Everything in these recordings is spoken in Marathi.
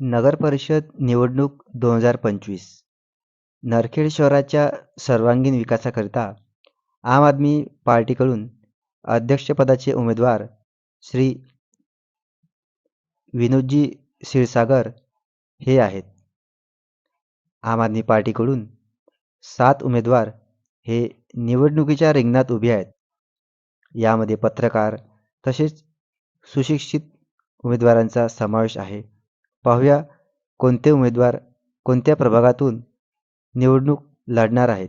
नगरपरिषद निवडणूक दोन हजार पंचवीस. नरखेड शहराच्या सर्वांगीण विकासाकरिता आम आदमी पार्टीकडून अध्यक्षपदाचे उमेदवार श्री विनोदजी क्षीरसागर हे आहेत. आम आदमी पार्टीकडून सात उमेदवार हे निवडणुकीच्या रिंगणात उभे आहेत. यामध्ये पत्रकार तसेच सुशिक्षित उमेदवारांचा समावेश आहे. पाहूया कोणते उमेदवार कोणत्या प्रभागातून निवडणूक लढणार आहेत.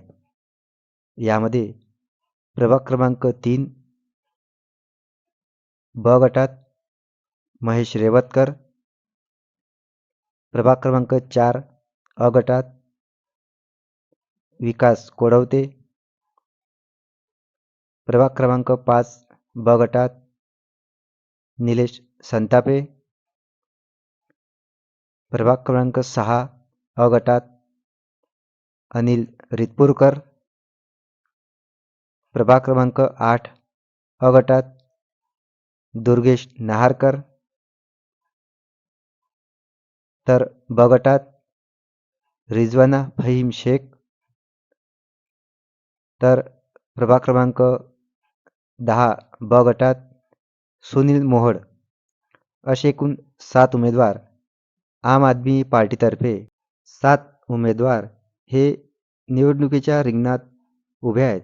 यामध्ये प्रभाग क्रमांक तीन ब गटात महेश रेवतकर प्रभाग क्रमांक चार अ गटात विकास कोडवते प्रभाग क्रमांक पाच ब गटात निलेश संतापे प्रभाग क्रमांक सहा अ गटात अनिल रितपूरकर. प्रभाग क्रमांक आठ अ गटात दुर्गेश नहारकर. तर ब गटात रिजवाना फहीम शेख. तर प्रभाग क्रमांक दहा ब गटात सुनील मोहड असे एकूण सात उमेदवार आम आदमी पार्टीतर्फे सात उमेदवार हे निवडणुकीच्या रिंगणात उभे आहेत.